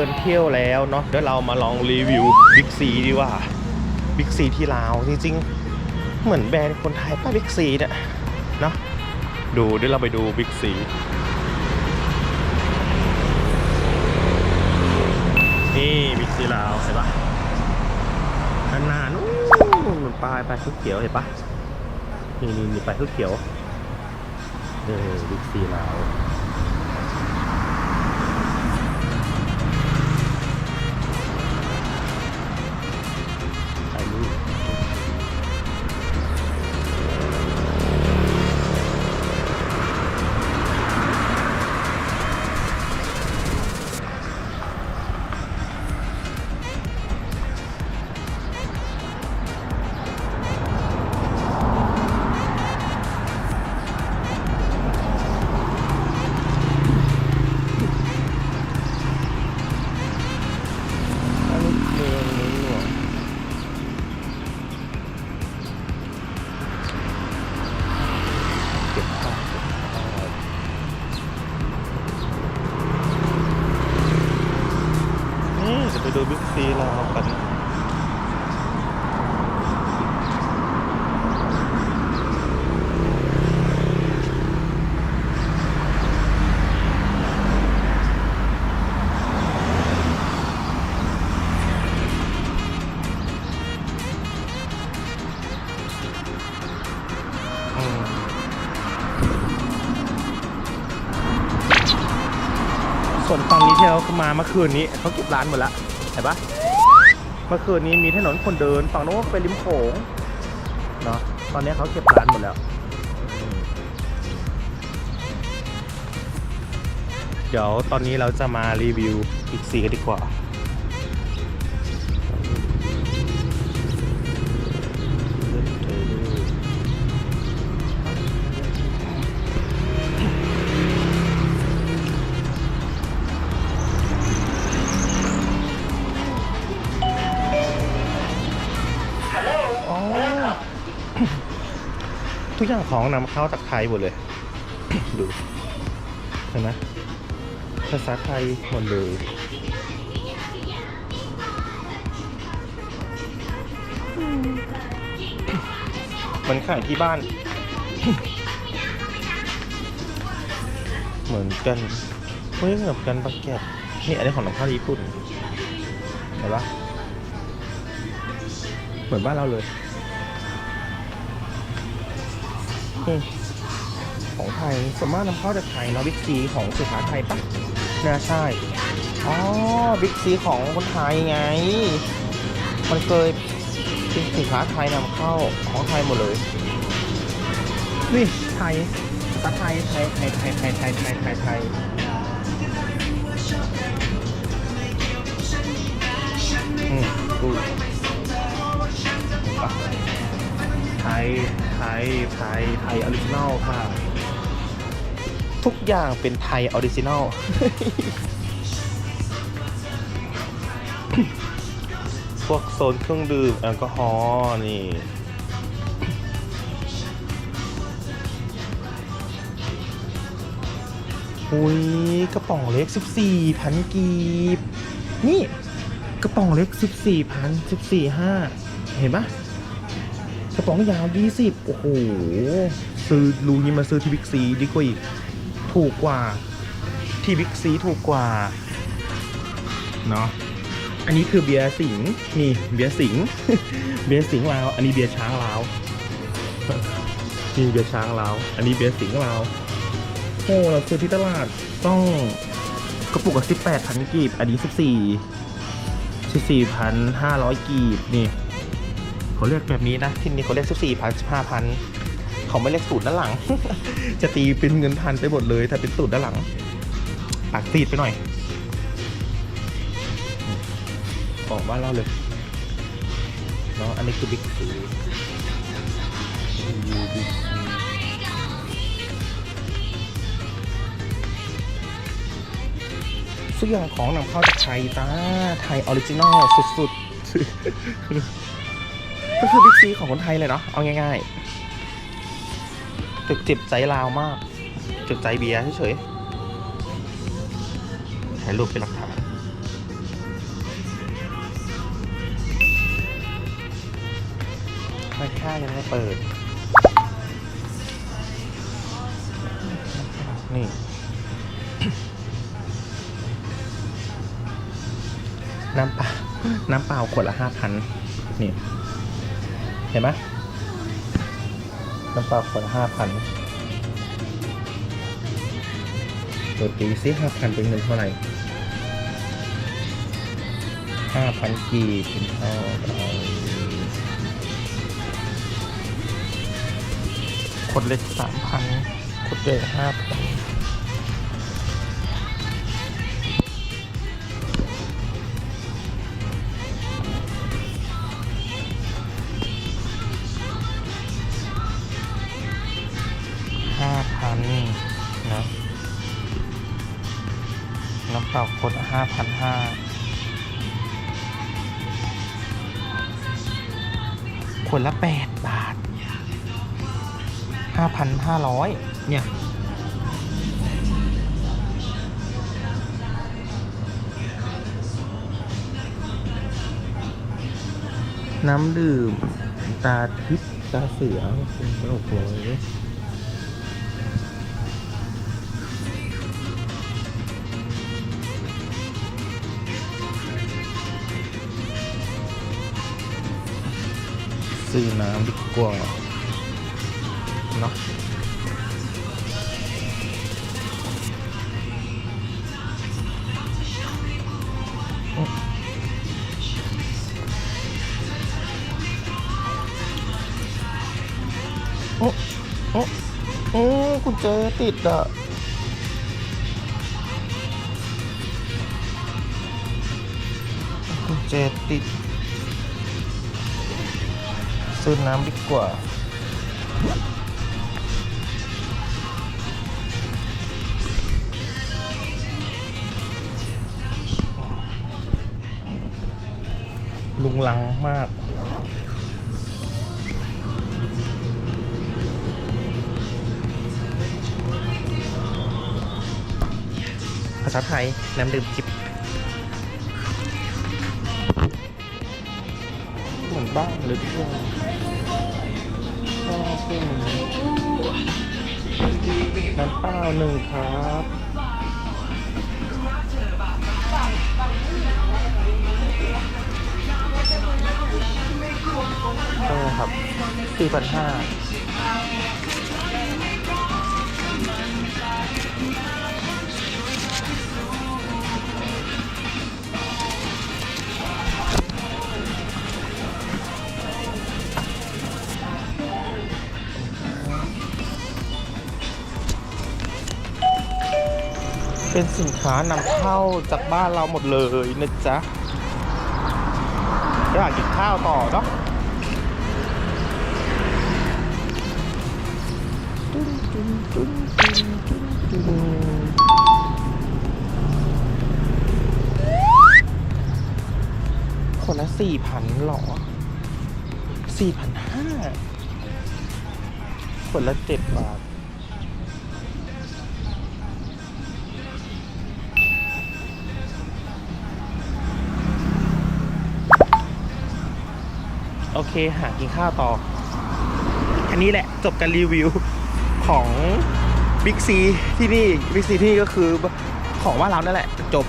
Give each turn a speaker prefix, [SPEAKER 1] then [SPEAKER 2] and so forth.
[SPEAKER 1] ดินเที่ยวแล้วเนาะเดี๋ยวเรามาลองรีวิวบิ๊กซีดีกว่าบิ๊กซีที่ลาวจริงๆ เหมือนแบรนด์คนไทยป้าบิ๊กซีเนี่ยเนาะดูเดี๋ยวเราไปดูบิ๊กซีนี่บิ๊กซีลาวเห็นปะนานๆนู้นปลายปลายเขียวเห็นปะนี่นี่นี่ปลายเขียวเออบิ๊กซีลาว ส่วนฝั่งนี้ที่เรามาเมื่อคืนนี้เขาเก็บร้านหมดแล้วเห็นปะเมื่อคืนนี้มีถนนคนเดินฝั่งโน้นก็เป็นริมโขงเนาะตอนนี้เขาเก็บร้านหมดแล้ว เดี๋ยวตอนนี้เราจะมารีวิวอีกสีกันดีกว่า ทุกอย่างของนำเข้าจากไทยหมดเลย ดูเห็นไหมภาษาไทยหมดเลยมันขายที่บ้าน เหมือนกันเฮ้ยเหมือนกันปะแกะนี่อันนี้ของนำข้าวญี่ปุ่นเห็นปะเหมือนบ้านเราเลย ของไทยสวนมากนำเข้าจากไทยเนาะบิ๊กซีของสุขาไทยปะน่าใช่ อ๋อบิ๊กซีของคนไทยไง มันเคยเป็นสินค้าไทยนำเข้าของไทยหมดเลยนี่ไทยภาษาไทยไทยไทยไทยไทยไทยไทยไทย นอลค่ะ ทุกอย่างเป็นไทยออริจินอลพวกโซนเครื่องดื่มแอลกอฮอล์นี่อุ้ยกระป๋องเล็ก 14พันกีบ นี่ กระป๋องเล็ก 14พัน14 5เห็นปะ กระป๋องยาว 20 โอ้โห ซื้อรูนี้มาซื้อที่บิ๊กซีดีกว่าอีก ถูกกว่า ที่บิ๊กซีถูกกว่า เนาะ อันนี้คือเบียร์สิงห์นี่เบียร์สิงห์ เบียร์สิงห์ลาว อันนี้เบียร์ช้างลาว นี่เบียร์ช้างลาว อันนี้เบียร์สิงห์ลาว โอ้เราซื้อที่ตลาดต้องกระปุกละ18พันกีบ อันนี้ 14 14,500กีบนี่ เขาเรียกแบบนี้นะที่นี่เขาเรียกสิบสี่พันสิบห้าพันเขาไม่เรียกสูตรด้านหลัง จะตีเป็นเงินพันไปหมดเลยถ้าเป็นสูตรด้านหลังปากซีดไปหน่อยออกบ้านเราเลยเนาะอันนี้คือบิ๊กซีทุกอย่างของนำเข้าจากไทยจ้าไทยออริจินอลสุดๆ ก็คือบิ๊กซีของคนไทยเลยเนาะเอาง่ายๆ ตึกจิบใจลาวมาก จุดใจเบียร์เฉยๆถ่ายรูปเป็นหลักฐานไม่ค่ายังไม่เปิด นี่น้ำเปล่าน้ำเปล่าขวดละห้าพันนี่ เห็นไหมน้ำเปล่าขวดละห้าพันเปิดปีซิห้าพันเป็นเงินเท่าไหร่ห้าพันกีบเป็นเท่าไหร่คนเล็กสามพันคนใหญ่ห้าพัน น้ำเปล่าคนห้าพันห้าคนละแปดบาทห้าพันห้าร้อยเนี่ยน้ำดื่ม ตาทิพตาเสือคุณโอ้โห ซื้อน้ำดีกว่าเนาะโอ้โอ้โอ้กุญแจติดอะกุญแจติด ซื้อน้ำดีกว่า ลุงลังมากภาษาไทยน้ำดื่มจิบ บ้างหรือเปล่าน้ำเปล่าหนึ่งครับใช่ครับสี่พันห้า เป็นสินค้านำเข้าจากบ้านเราหมดเลยนะจ๊ะอยากกินข้าวต่อเนาะคนละสี่พันหรอสี่พันห้าคนละเจ็ดบาท โอเคหากินข้าวต่อ อันนี้แหละจบการรีวิวของบิ๊กซีที่นี่บิ๊กซีที่นี่ก็คือของว่าเรานั่นแหละ จบ